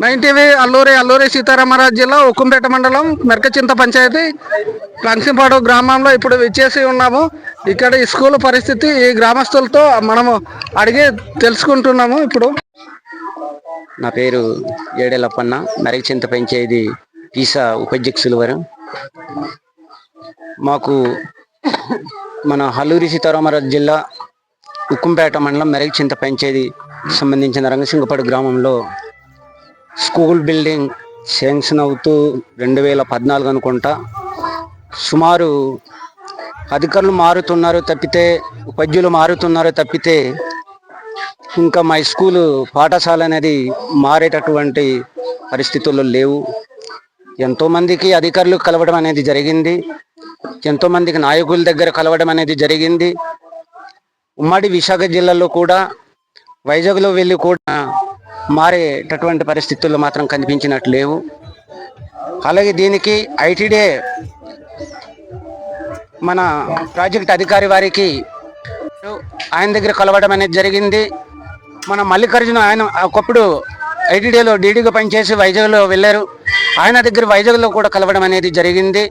Nine TV Alluri Alluri Sitaramaraju జిల్లా ఉక్కుంపేట మండలం మెరకచింత పంచాయతీ లంక్సింపాడు గ్రామంలో ఇప్పుడు విచ్చేసి ఉన్నాము. ఇక్కడ ఈ స్కూల్ పరిస్థితి ఈ గ్రామస్తులతో మనము అడిగి తెలుసుకుంటున్నాము ఇప్పుడు. నా పేరు ఏడేలప్పన్న మెరకచింత పెంచేది పీసా ఉపాధ్యక్షులు వారు. మాకు మన అల్లూరి సీతారామరాజు జిల్లా ఉక్కుంపేట మండలం మెరగచింత పెంచేది సంబంధించిన రంగసింగపాడు గ్రామంలో స్కూల్ బిల్డింగ్ శాంక్షన్ అవుతూ రెండు వేల పద్నాలుగు అనుకుంటా. సుమారు అధికారులు మారుతున్నారు తప్పితే ఉపాధ్యులు మారుతున్నారు తప్పితే ఇంకా మా స్కూలు పాఠశాల అనేది మారేటటువంటి పరిస్థితుల్లో లేవు. ఎంతోమందికి అధికారులు కలవడం అనేది జరిగింది. ఎంతోమందికి నాయకుల దగ్గర కలవడం అనేది జరిగింది. ఉమ్మడి విశాఖ జిల్లాలో కూడా వైజాగ్లో వెళ్ళి కూడా మారేటటువంటి పరిస్థితులు మాత్రం కనిపించినట్లు లేవు. అలాగే దీనికి ఐటీడే మన ప్రాజెక్ట్ అధికారి వారికి ఆయన దగ్గర కలవడం అనేది జరిగింది. మన మల్లికార్జున ఆయన ఒకప్పుడు ఐటీడీలో డీడీగా పనిచేసి వైజాగ్లో వెళ్ళారు. ఆయన దగ్గర వైజాగ్లో కూడా కలవడం అనేది జరిగింది.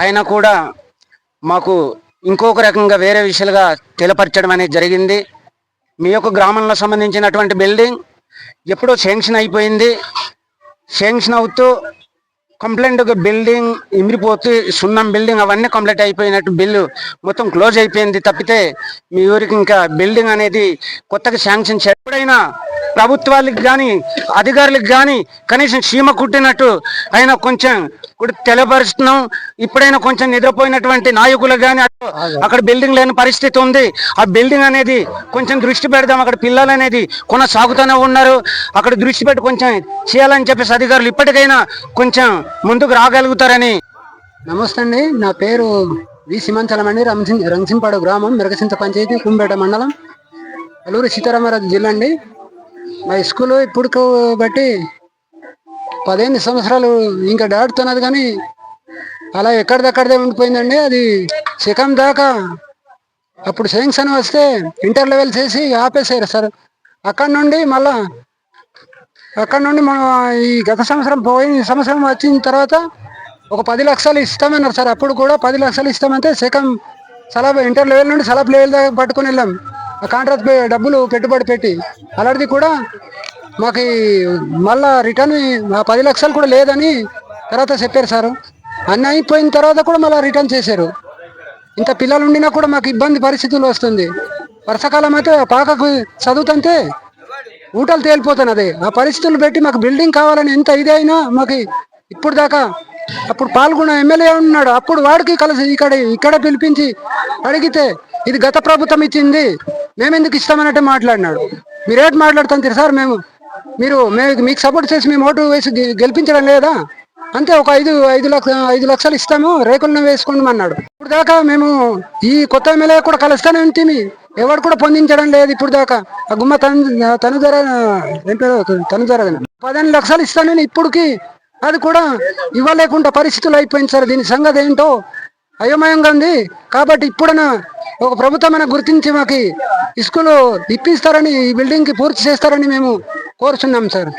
ఆయన కూడా మాకు ఇంకొక రకంగా వేరే విషయాలుగా తెలపరచడం అనేది జరిగింది. మీ యొక్క గ్రామంలో సంబంధించినటువంటి బిల్డింగ్ ఎప్పుడో శాంక్షన్ అయిపోయింది. శాంక్షన్ అవుతూ కంప్లైంట్ బిల్డింగ్ ఇమిరిపోతూ సున్నం బిల్డింగ్ అవన్నీ కంప్లీట్ అయిపోయినట్టు బిల్లు మొత్తం క్లోజ్ అయిపోయింది తప్పితే మీ ఊరికి ఇంకా బిల్డింగ్ అనేది కొత్తగా శాంక్షన్ చే- ఎప్పుడైనా ప్రభుత్వాలకు కానీ అధికారులకు కానీ కనీసం సీమ కుట్టినట్టు అయినా కొంచెం కూడా తెలియపరుస్తున్నాం ఇప్పుడైనా కొంచెం నిద్రపోయినటువంటి నాయకులకు కానీ అక్కడ బిల్డింగ్ లేని పరిస్థితి ఉంది. ఆ బిల్డింగ్ అనేది కొంచెం దృష్టి పెడదాం. అక్కడ పిల్లలు అనేది కొనసాగుతూనే ఉన్నారు. అక్కడ దృష్టి పెట్టి కొంచెం చేయాలని చెప్పేసి అధికారులు ఇప్పటికైనా కొంచెం ముందుకు రాగలుగుతారని. నమస్తే అండి. నా పేరు వి సిమంచలం అండి. రంసింపాడు గ్రామం మిరగసింత పంచాయతీ కుంపేట మండలం అల్లూరి సీతారామరాజు జిల్లా అండి. మా స్కూల్ ఇప్పుడు బట్టి పదిహేను సంవత్సరాలు ఇంకా దాటుతున్నది కానీ అలా ఎక్కడిదక్కడదే ఉండిపోయిందండి. అది శిఖం దాకా అప్పుడు శాంక్షన్ వస్తే ఇంటర్ లెవెల్ చేసి ఆపేసారు సార్. అక్కడ నుండి మళ్ళా అక్కడ నుండి మనం ఈ గత సంవత్సరం పోయిన సంవత్సరం వచ్చిన తర్వాత ఒక పది లక్షలు ఇస్తామన్నారు సార్. అప్పుడు కూడా పది లక్షలు ఇస్తామంటే సెకండ్ సలాబ్ ఇంటర్ లెవెల్ నుండి సలాబ్ లెవెల్ దాకా పట్టుకుని వెళ్ళాం. ఆ కాంట్రాక్ట్ పే- డబ్బులు పెట్టుబడి పెట్టి అలాంటిది కూడా మాకు మళ్ళా రిటర్న్ ఆ పది లక్షలు కూడా లేదని తర్వాత చెప్పారు సార్. అన్నీ అయిపోయిన తర్వాత కూడా మళ్ళీ రిటర్న్ చేశారు. ఇంత పిల్లలు ఉండినా కూడా మాకు ఇబ్బంది పరిస్థితులు వస్తుంది. వర్షాకాలం అయితే పాకకు చదువుతుంటే ఊటలు తేలిపోతున్నది ఆ పరిస్థితులు పెట్టి మాకు బిల్డింగ్ కావాలని ఎంత ఇది అయినా మాకు ఇప్పుడు దాకా అప్పుడు పాల్గొన్న ఎమ్మెల్యే ఉన్నాడు. అప్పుడు వాడికి కలిసి ఇక్కడ ఇక్కడ పిలిపించి అడిగితే ఇది గత ప్రభుత్వం ఇచ్చింది. మేము ఎందుకు ఇస్తామన్నట్టు మాట్లాడినాడు. మీరేట్ మాట్లాడుతుంది సార్ మేము? మీరు మేము మీకు సపోర్ట్ చేసి మేము ఓటు వేసి గెలిపించడం లేదా? అంతే ఒక ఐదు ఐదు లక్ష ఐదు లక్షలు ఇస్తాము రేకులను వేసుకోండి ఇప్పుడు దాకా మేము ఈ కొత్త ఎమ్మెల్యే కూడా కలుస్తానే ఉంటుంది ఎవరు కూడా పొందించడం లేదు ఇప్పుడు దాకా. ఆ గుమ్మ తను తను ధర ఏం పేరు? తను ధర పదిహేను లక్షలు ఇస్తానని ఇప్పుడుకి అది కూడా ఇవ్వలేకుండా పరిస్థితులు అయిపోయింది సార్. దీని సంగతి ఏంటో అయోమయంగా ఉంది. కాబట్టి ఇప్పుడన ఒక ప్రభుత్వమైన గుర్తించి మాకు ఇసుకలు ఇప్పిస్తారని ఈ బిల్డింగ్కి పూర్తి చేస్తారని మేము కోరుచున్నాం సార్